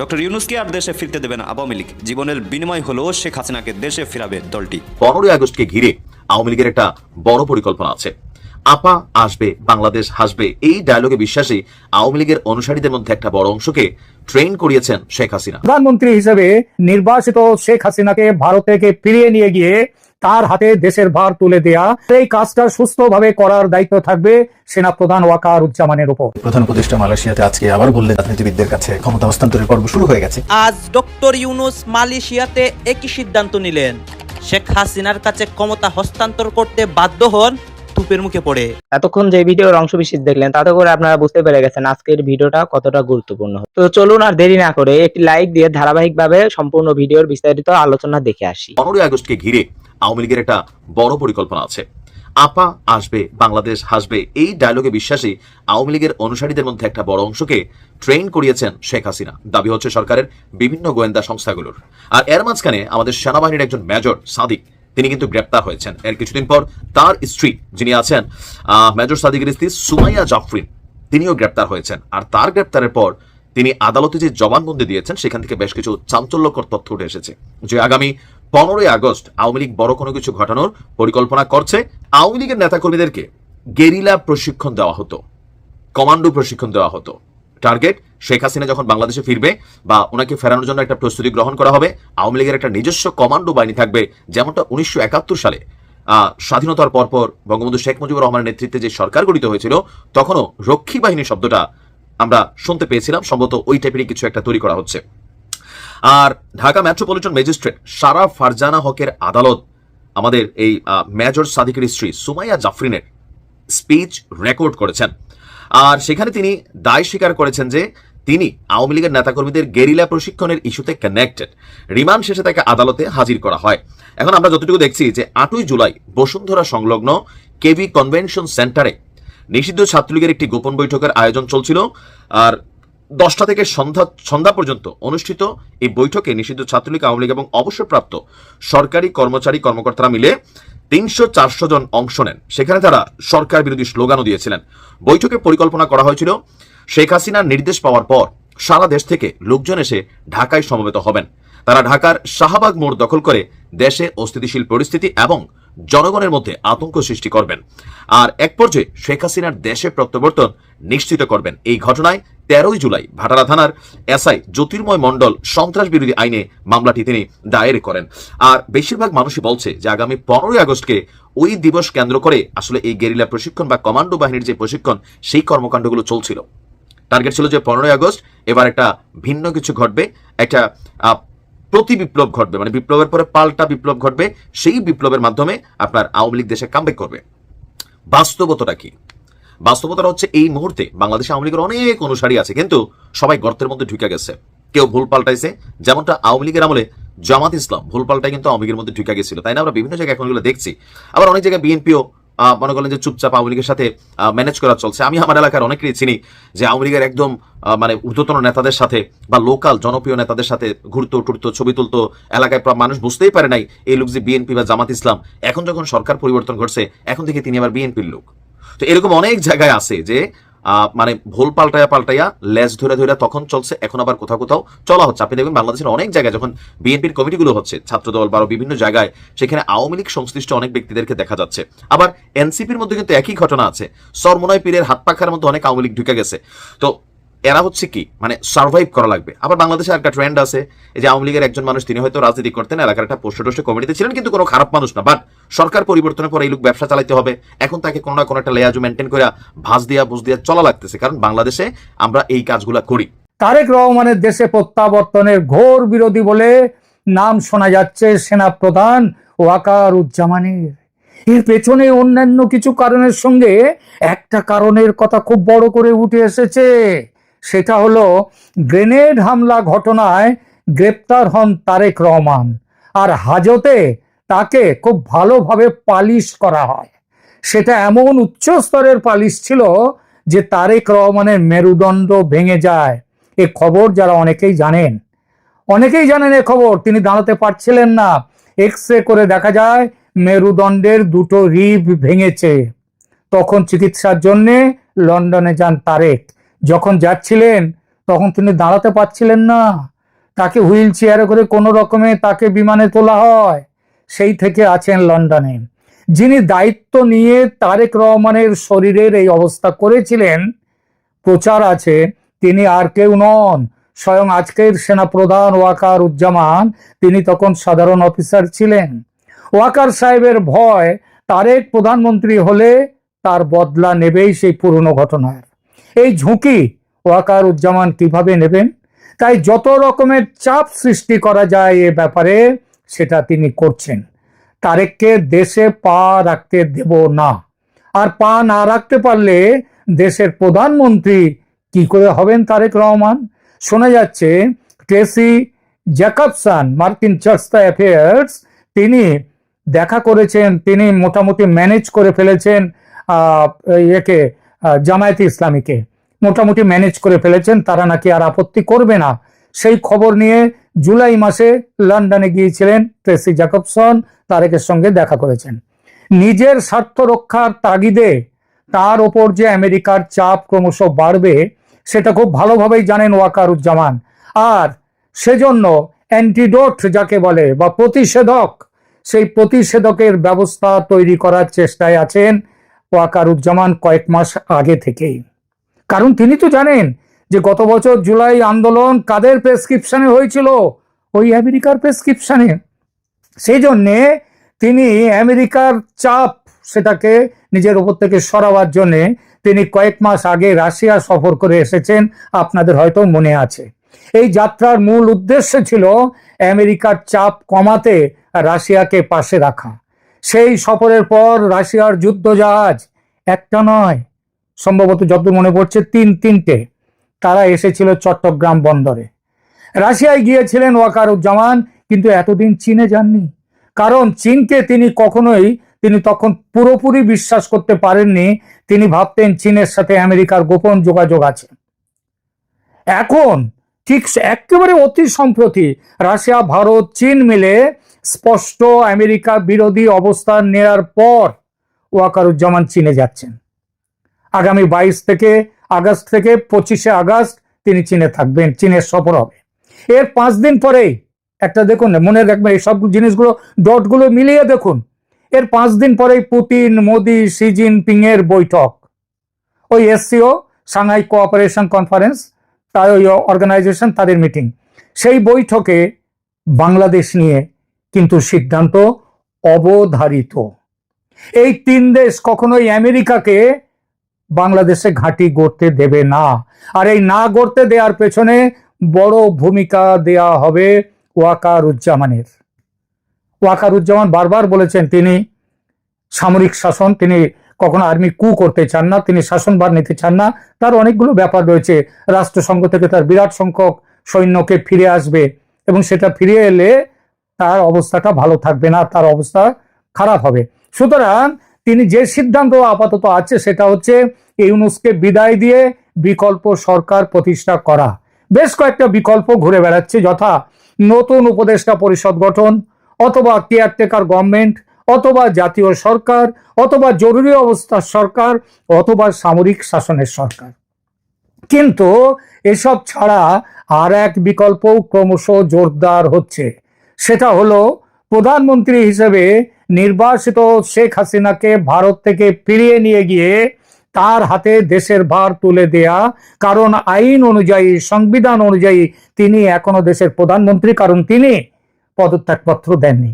Doctor ইউনুসকে আর দেশে ফিরতে দেবে না আওয়ামী লীগ। জীবনের বিনিময় হলেও শেখ হাসিনাকে দেশে ফিরাবে দলটি। পনেরোই আগস্টকে ঘিরে আওয়ামী লীগের একটা বড় পরিকল্পনা আছে। আপা আসবে বাংলাদেশ হাসবে। এই ডায়লগে বিশ্বাসী আওয়ামী লীগের অনুসারীদের মধ্যে একটা বড় অংশকে ট্রেন করিয়েছেন শেখ হাসিনা। প্রধানমন্ত্রী হিসেবে নির্বাচিত শেখ হাসিনাকে ভারত থেকে ফিরিয়ে নিয়ে গিয়ে তার হাতে দেশের ভার তুলে দেয়া এই কাজটা সুস্থভাবে করার দায়িত্ব থাকবে সেনা প্রধান ওয়াকার উজ্জামানের উপর। প্রধান উপদেষ্টা মালয়েশিয়াতে আজকে আবার বললেন রাজনীতিবিদদের কাছে ক্ষমতা হস্তান্তরের পর্ব শুরু হয়ে গেছে। আজ ডক্টর ইউনুস মালয়েশিয়াতে একই সিদ্ধান্ত নিলেন। শেখ হাসিনার কাছে ক্ষমতা হস্তান্তর করতে বাধ্য হন তুপের মুখে পড়ে। এতক্ষণ যে ভিডিওর অংশ বিশেষ দেখলেন তাতে করে আপনারা বুঝতে পেরে গেছেন আজকের ভিডিওটা কতটা গুরুত্বপূর্ণ। তো চলুন আর দেরি না করে একটি লাইক দিয়ে ধারাবাহিকভাবে সম্পূর্ণ ভিডিওর বিস্তারিত আলোচনা দেখে আসি। পনেরোই আগস্টকে ঘিরে আওয়ামী লীগের একটা বড় পরিকল্পনা আছে। আপা আসবে বাংলাদেশ হাসবে এই ডায়লগে বিশ্বাসী আওয়ামী লীগের অনুসারীদের মধ্যে একটা বড় অংশকে ট্রেন করিয়েছেন শেখ হাসিনা। দাবি হচ্ছে সরকারের বিভিন্ন গোয়েন্দা সংস্থাগুলোর। আর এর মাঝখানে আমাদের সেনাবাহিনীর একজন মেজর সাদিক তিনি কিন্তু গ্রেপ্তার হয়েছেন। এর কিছুদিন পর তার স্ত্রী যিনি আছেন মেজর সাদিকের স্ত্রী সুমাইয়া জাফরিন, তিনিও গ্রেপ্তার হয়েছেন। আর তার গ্রেপ্তারের পর তিনি আদালতে যে জবানবন্দি দিয়েছেন, সেখান থেকে বেশ কিছু চাঞ্চল্যকর তথ্য উঠে এসেছে। যে আগামী পনেরোই আগস্ট আওয়ামী লীগ বড় কোনো কিছু ঘটানোর পরিকল্পনা করছে, আওয়ামী লীগের নেতাকর্মীদেরকে গেরিলা প্রশিক্ষণ দেওয়া হতো, কমান্ডো প্রশিক্ষণ দেওয়া হতো। টার্গেট শেখ হাসিনা যখন বাংলাদেশে ফিরবে বা ওনাকে ফেরানোর জন্য একটা প্রস্তুতি গ্রহণ করা হবে, আওয়ামী লীগের একটা নিজস্ব কমান্ডো বাহিনী থাকবে, যেমনটা উনিশশো একাত্তর সালে স্বাধীনতার পরপর বঙ্গবন্ধু শেখ মুজিবুর রহমানের নেতৃত্বে যে সরকার গঠিত হয়েছিল, তখনও রক্ষী বাহিনী শব্দটা আমরা শুনতে পেয়েছিলাম, সম্ভবত ওই টাইপেরই কিছু একটা তৈরি করা হচ্ছে। আর ঢাকা মেট্রোপলিটন ম্যাজিস্ট্রেট সারা ফারজানা হকের আদালত, আমাদের এই মেজর সাদিকের স্ত্রী সুমাইয়া জাফরিনের স্পিচ রেকর্ড করেছেন। আর সেখানে তিনি দায় স্বীকার করেছেন যে তিনি আওয়ামী লীগের নেতাকর্মীদের গেরিলা প্রশিক্ষণের ইস্যুতে কানেক্টেড রিমান্ড শেষে তাকে আদালতে হাজির করা হয়। এখন আমরা যতটুকু দেখছি যে আটই জুলাই বসুন্ধরা সংলগ্ন কেভি কনভেনশন সেন্টারে নিষিদ্ধ ছাত্রলীগের একটি গোপন বৈঠকের আয়োজন চলছিল আর দশটা থেকে সন্ধ্যা সন্ধ্যা পর্যন্ত অনুষ্ঠিত এই বৈঠকে নিষিদ্ধ ছাত্রলীগ, আওয়ামী লীগ এবং অবসরপ্রাপ্ত সরকারি কর্মচারী কর্মকর্তারা মিলে তিনশো চারশো জন অংশ নেন। সেখানে তারা সরকার বিরোধী স্লোগানও দিয়েছিলেন। বৈঠকে পরিকল্পনা করা হয়েছিল, শেখ হাসিনার নির্দেশ পাওয়ার পর সারা দেশ থেকে লোকজন এসে ঢাকায় সমবেত হবেন। তারা ঢাকার শাহবাগ মোড় দখল করে দেশে অস্থিতিশীল পরিস্থিতি এবং জনগণের মধ্যে আতঙ্ক সৃষ্টি করবেন। আর এক পর্যায়ে শেখ হাসিনার দেশে প্রত্যাবর্তন নিশ্চিত করবেন। এই ঘটনায় তেরোই জুলাই ভাটারা থানার এসআই জ্যোতির্ময় মণ্ডল সন্ত্রাস বিরোধী আইনে মামলাটি তিনি দায়ের করেন। আর বেশিরভাগ মানুষই বলছে যে আগামী পনেরোই আগস্টকে ওই দিবস কেন্দ্র করে আসলে এই গেরিলা প্রশিক্ষণ বা কমান্ডো বাহিনীর যে প্রশিক্ষণ, সেই কর্মকাণ্ডগুলো চলছিল। টার্গেট ছিল যে পনেরোই আগস্ট এবার একটা ভিন্ন কিছু ঘটবে। একটা প্রতি বিপ্লব ঘটবে মানে বিপ্লবের পরে পাল্টা বিপ্লব ঘটবে, সেই বিপ্লবের মাধ্যমে আপনার আওয়ামী লীগ দেশে কামব্যাক করবে। বাস্তবতাটা কি? বাস্তবতাটা হচ্ছে এই মুহূর্তে বাংলাদেশে আওয়ামী লীগের অনেক অনুসারী আছে, কিন্তু সবাই গর্তের মধ্যে ঢুকে গেছে। কেউ ভুল পাল্টাইছে, যেমনটা আওয়ামী লীগের আমলে জামাত ইসলাম, ভুল পাল্টাই কিন্তু আওয়ামী লীগের মধ্যে ঢুকে গেছিল, তাই না? আমরা বিভিন্ন জায়গায় এখন এগুলো দেখছি। আবার অনেক জায়গায় বিএনপিও মনে করেন যে চুপচাপ আওয়ামী লীগের সাথে ম্যানেজ করা চলছে। আমি আমার এলাকার অনেকেই চিনি যে আওয়ামী লীগের একদম মানে ঊর্ধ্বতন নেতাদের সাথে বা লোকাল জনপ্রিয় নেতাদের সাথে ঘুরতো টুরতো, ছবি তুলতো, এলাকায় মানুষ বুঝতেই পারে নাই এই লোক যে বিএনপি বা জামাত ইসলাম। এখন যখন সরকার পরিবর্তন ঘটছে, এখন থেকে তিনি আবার বিএনপির লোক। তো এরকম অনেক জায়গায় আছে যে মানে ভুল পাল্টায়া পাল্টায়া লেজ ধরে ধরে তখন চলছে, এখন আবার কোথাও কোথাও চলা হচ্ছে। আপনি দেখবেন বাংলাদেশের অনেক জায়গায় যখন বিএনপির কমিটিগুলো হচ্ছে, ছাত্রদল বা বিভিন্ন জায়গায়, সেখানে আওয়ামী লীগ সংশ্লিষ্ট অনেক ব্যক্তিদেরকে দেখা যাচ্ছে। আবার এনসিপির মধ্যে কিন্তু একই ঘটনা আছে। সরমোনায় পীরের হাত পাখার মধ্যে অনেক আওয়ামী লীগ ঢুকে গেছে। তো এরা হচ্ছে কি? মানে সার্ভাইভ করা লাগবে। আবার বাংলাদেশে একটা ট্রেন্ড আছে, এই যে আওয়ামী লীগের একজন মানুষ তিনি হয়তো রাজনীতি করতেন, এলাকার একটা পোস্ট টোস্টে কমিটিতে ছিলেন, কিন্তু কোনো খারাপ মানুষ না। বাট সরকার পরিবর্তনের পরে এই লোক ব্যবসা চালাইতে হবে। এখন তাকে কোনো না কোনো একটা লেয়াজু মেনটেন করে ভাঁজ দিয়া, বুঝ দিয়া চলা লাগতেছে। কারণ বাংলাদেশে আমরা এই কাজগুলা করি। তারেক রহমানের দেশে প্রত্যাবর্তনের ঘোর বিরোধী বলে নাম শোনা যাচ্ছে সেনা প্রধান ওয়াকার উজ্জামানের এর পেছনে অন্যান্য কিছু কারণের সঙ্গে একটা কারণের কথা খুব বড় করে উঠে এসেছে। সেটা হলো গ্রেনেড হামলা ঘটনায় গ্রেপ্তার হন তারেক রহমান। আর হাজতে তাকে খুব ভালোভাবে পালিশ করা হয়। সেটা এমন উচ্চ স্তরের পালিশ ছিল যে তারেক রহমানের মেরুদণ্ড ভেঙে যায়। এ খবর যারা অনেকেই জানেন। অনেকেই জানেন এ খবর, তিনি দাঁড়াতে পারছিলেন না। এক্স করে দেখা যায় মেরুদণ্ডের দুটো রিব ভেঙেছে। তখন চিকিৎসার জন্যে লন্ডনে যান তারেক। যখন যাচ্ছিলেন, তখন তিনি দাঁড়াতে পারছিলেন না। তাকে হুইল চেয়ারে করে কোনো রকমে তাকে বিমানে তোলা হয়। সেই থেকে আছেন লন্ডনে। যিনি দায়িত্ব নিয়ে তারেক রহমানের শরীরের এই অবস্থা করেছিলেন, প্রচার আছে, তিনি আর কেউ নন। স্বয়ং আজকের সেনাপ্রধান ওয়াকার উজ্জামান তিনি তখন সাধারণ অফিসার ছিলেন। ওয়াকার সাহেবের ভয় তারেক প্রধানমন্ত্রী হলে তার বদলা নেবেই সেই পুরনো ঘটনার। এই ঝুঁকি ওয়াকার উজ্জামান কীভাবে নেবেন? তাই যত রকমের চাপ সৃষ্টি করা যায় এ ব্যাপারে সেটা তিনি করছেন। তারেককে দেশে পা রাখতে দেব না। আর পা না রাখতে পারলে দেশের প্রধানমন্ত্রী কি করে হবেন তারেক রহমান? শোনা যাচ্ছে, ট্রেসি জ্যাকবসন, মার্কিন চার্চতা অ্যাফেয়ার্স, তিনি দেখা করেছেন, তিনি মোটামুটি ম্যানেজ করে ফেলেছেন একে জামায়াতে ইসলামীকে মোটামুটি ম্যানেজ করে ফেলেছেন। তারা নাকি আর আপত্তি করবে না। সেই খবর নিয়ে জুলাই মাসে লন্ডনে গিয়েছিলেন ট্রেসি জ্যাকবসন তারেকের সঙ্গে দেখা করেছেন। নিজের স্বার্থ রক্ষার তাগিদে তার ওপর যে আমেরিকার চাপ ক্রমশ বাড়বে, সেটা খুব ভালোভাবেই জানেন ওয়াকারুজ্জামান। আর সেজন্য অ্যান্টিডোট যাকে বলে বা প্রতিষেধক, সেই প্রতিষেধকের ব্যবস্থা তৈরি করার চেষ্টায় আছেন ওয়াকারুজ্জামান কয়েক মাস আগে থেকেই। কারণ তিনি তো জানেন যে গত বছর জুলাই আন্দোলন কাদের প্রেসক্রিপশনে হয়েছিল? ওই আমেরিকার প্রেসক্রিপশনে। সেই জন্যে তিনি আমেরিকার চাপ সেটাকে নিজের উপর থেকে সরাবার জন্যে তিনি কয়েক মাস আগে রাশিয়া সফর করে এসেছেন, আপনাদের হয়তো মনে আছে। এই যাত্রার মূল উদ্দেশ্য ছিল আমেরিকার চাপ কমাতে রাশিয়াকে পাশে রাখা। সেই সফরের পর রাশিয়ার যুদ্ধজাহাজ একটা নয়, সম্ভবত যত মনে পড়ছে তিন তিনটে, তারা এসেছিল চট্টগ্রাম বন্দরে। রাশিয়ায় গিয়েছিলেন ওয়াকারুজ্জামান, কিন্তু এতদিন চীনে যাননি। কারণ চীনকে তিনি কখনোই, তিনি তখন পুরোপুরি বিশ্বাস করতে পারেননি, তিনি ভাবতেন চীনের সাথে আমেরিকার গোপন যোগাযোগ আছে। এখন ঠিক একেবারে অতি সম্প্রতি রাশিয়া, ভারত, চীন মিলে স্পষ্ট আমেরিকা বিরোধী অবস্থান নেওয়ার পর ওয়াকারুজ্জামান চীনে যাচ্ছেন। আগামী বাইশ থেকে আগস্ট থেকে পঁচিশে আগস্ট তিনি চীনে থাকবেন, চীনের সফর হবে। এর পাঁচ দিন পরেই একটা দেখুন, মনে রাখবেন, এই সব জিনিসগুলো, ডটগুলো মিলিয়ে দেখুন, এর পাঁচ দিন পরেই পুতিন, মোদি, শি জিনপিং এর বৈঠক। ওই এসসিও, সাংহাই কোঅপারেশন কনফারেন্স, তার ওই অর্গানাইজেশন তাদের মিটিং সেই বৈঠকে বাংলাদেশ নিয়ে কিন্তু সিদ্ধান্ত অবধারিত। এই তিন দেশ কখনোই আমেরিকাকে বাংলাদেশে ঘাঁটি গড়তে দেবে না। আর এই না গড়তে দেওয়ার পেছনে বড় ভূমিকা দেয়া হবে ওয়াকারুজ্জামানের। ওয়াকারুজ্জামান বারবার বলেছেন তিনি সামরিক শাসন, তিনি কখনো আর্মি কু করতে চান না, তিনি শাসনভার নিতে চান না। তার অনেকগুলো ব্যাপার রয়েছে। রাষ্ট্রসংঘ থেকে তার বিরাট সংখ্যক সৈন্যকে ফিরে আসবে এবং সেটা ফিরে এলে তার অবস্থাটা ভালো থাকবে না, তার অবস্থা খারাপ হবে। সুতরাং তিনি যে সিদ্ধান্ত আপাতত আছে সেটা হচ্ছে ইউনুসকে বিদায় দিয়ে বিকল্প সরকার প্রতিষ্ঠা করা। বেশ কয়েকটা বিকল্প ঘুরে বেড়াচ্ছে, যথা নতুন উপদেষ্টা পরিষদ গঠন, অথবা কেয়ারটেকার গভর্নমেন্ট অথবা জাতীয় সরকার, অথবা জরুরি অবস্থার সরকার, অথবা সামরিক শাসনের সরকার। কিন্তু এসব ছাড়া আর এক বিকল্প ক্রমশ জোরদার হচ্ছে। সেটা হলো প্রধানমন্ত্রী হিসেবে নির্বাসিত শেখ হাসিনাকে ভারত থেকে ফিরিয়ে নিয়ে গিয়ে তার হাতে দেশের ভার তুলে দেয়া। কারণ আইন অনুযায়ী, সংবিধান অনুযায়ী তিনি এখনও দেশের প্রধানমন্ত্রী, কারণ তিনি পদত্যাগপত্র দেননি।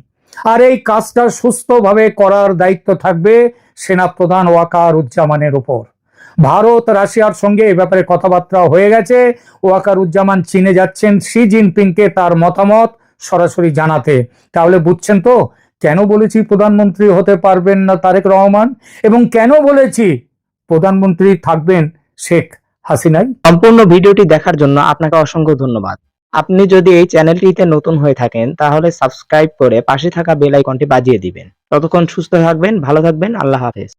আর এই কাজটা সুস্থভাবে করার দায়িত্ব থাকবে সেনাপ্রধান ওয়াকার উজ্জামানের উপর। ভারত, রাশিয়ার সঙ্গে এ ব্যাপারে কথাবার্তা হয়ে গেছে। ওয়াকার উজ্জামান চীনে যাচ্ছেন, শি জিনপিংকে তার মতামত সরাসরি জানাতে। তাহলে বুঝছেন তো? কেন বলেছি প্রধানমন্ত্রী হতে পারবেন না তারেক রহমান? এবং কেন বলেছি প্রধানমন্ত্রী থাকবেন শেখ হাসিনাই? সম্পূর্ণ ভিডিওটি দেখার জন্য আপনাকে অসংখ্য ধন্যবাদ। আপনি যদি এই চ্যানেলটিতে নতুন হয়ে থাকেন, তাহলে সাবস্ক্রাইব করে পাশে থাকা বেল আইকনটি বাজিয়ে দিবেন। ততক্ষণ সুস্থ থাকবেন, ভালো থাকবেন, আল্লাহ হাফেজ।